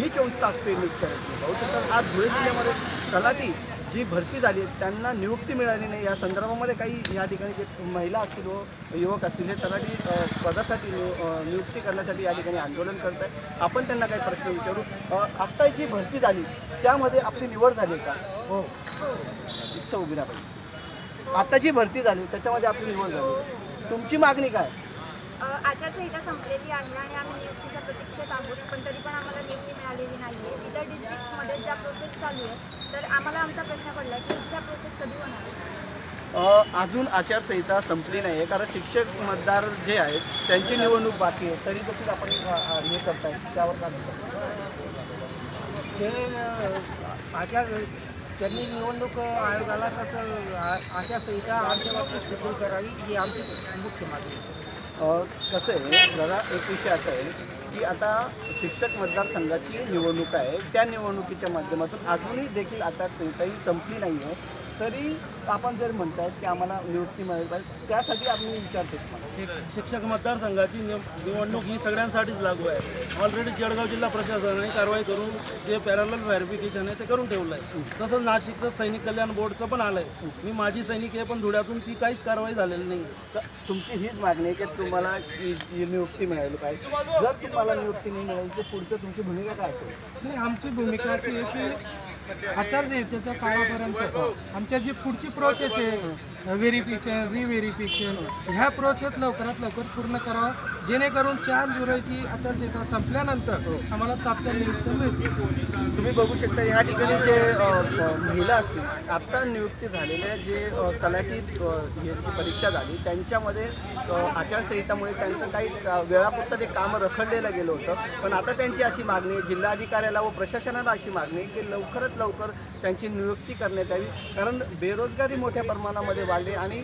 ही चोवीस तास paid news आज धुळे जिल्ह्यामध्ये तलाठी जी भरती झाली त्यांना नियुक्ती मिळाली नाही. या संदर्भामध्ये काही या ठिकाणी जे महिला असतील व युवक असतील हे तलाठी पदासाठी नियुक्ती करण्यासाठी या ठिकाणी आंदोलन करत आहे आपण त्यांना काही प्रश्न विचारू. आत्ता जी भरती झाली त्यामध्ये आपली निवड झाली का? हो. इथं उभी राहा. आत्ता जी भरती झाली त्याच्यामध्ये आपली निवड झाली. तुमची मागणी काय? आचारसंहिता संपलेली आहे आणि आम्ही नियुक्तीच्या प्रतीक्षेत आहोत पण तरी पण आम्हाला नियुक्ती मिळालेली नाही आहे इतर डिस्ट्रिक्ट्समध्ये ज्या प्रोसेस चालू आहे तर आम्हाला आमचा प्रश्न पडला की त्या प्रोसेस कधी होणार? आहे अ, अजून आचारसंहिता संपली नाही आहे कारण शिक्षक मतदार जे आहेत त्यांची निवडणूक बाकी आहे. तरी देखील आपण हे करताय त्यावर काय म्हणता? ते आचार त्यांनी निवडणूक आयोगाला कसं आचारसंहिता आमच्या बाबतीत शिथिल करावी ही आमची मुख्य मागणी कसं आहे जरा एक विषय असा आहे की आता शिक्षक मतदारसंघाची निवडणूक आहे. त्या निवडणुकीच्या माध्यमातून अजूनही देखील आता कोणताही संपली नाही आहे तरी आपण जर म्हणतायत की आम्हाला नियुक्ती मिळाली पाहिजे त्यासाठी आम्ही विचारतो शिक्षक मतदारसंघाची निव- निवडणूक ही सगळ्यांसाठीच लागू आहे. ऑलरेडी जळगाव जिल्हा प्रशासनाने कारवाई करून जे पॅरल व्हेरिफिकेशन आहे ते करून ठेवलं आहे. तसंच नाशिकचं सैनिक कल्याण बोर्डचं पण आलं आहे मी माझी सैनिक आहे पण धुळ्यातून ती काहीच कारवाई झालेली नाही. तर तुमची हीच मागणी आहे की तुम्हाला नियुक्ती मिळाली पाहिजे. जर तुम्हाला नियुक्ती नाही मिळाली तर पुढचं तुमची भूमिका काय असेल? नाही आमची भूमिका अशी आहे की आचारसंहितेच्या काळापर्यंत. आमच्या जी पुढची प्रोसेस आहे व्हेरिफिकेशन रिव्हेरिफिकेशन ह्या प्रोसेस लवकरात लवकर पूर्ण करावा. जेणेकरून चार जुलैची आचारसंहिता संपल्यानंतर आम्हाला तात्काळ नियुक्ती मिळते तुम्ही बघू शकता या ठिकाणी जे महिला असतील आत्ता नियुक्ती झालेल्या जे तलाठी हे परीक्षा झाली त्यांच्यामध्ये आचारसंहितामुळे त्यांचं काही वेळापुरतं ते काम रखडलेलं गेलं होतं. पण आता त्यांची अशी मागणी जिल्हाधिकाऱ्याला व प्रशासनाला अशी मागणी की लवकरात लवकर त्यांची नियुक्ती करण्यात यावी. कारण बेरोजगारी मोठ्या प्रमाणामध्ये वाढली आणि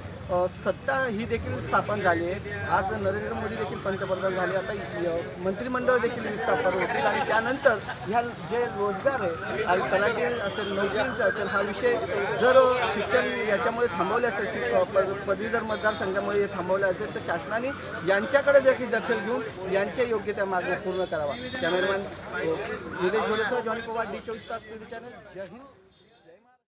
सत्ता ही देखील स्थापन झाली आहे. आज नरेंद्र मोदी देखील पंतप्रधान झाले. आता मंत्रिमंडळ देखील विस्थापन होतील आणि त्यानंतर ह्या जे रोजगार आहे आणि तलाठी असेल नोकरींचा असेल हा विषय जर शिक्षण याच्यामुळे थांबवले असेल शिक- पदवीधर मतदारसंघामुळे हे थांबवले असेल तर शासनाने यांच्याकडे देखील दखल घेऊन यांच्या योग्य त्या मागण्या पूर्ण करावा. कॅमेरामॅन निलेश भोलेसह जॉनी पवार डी चोवीस तास T V channel. Jai Hind.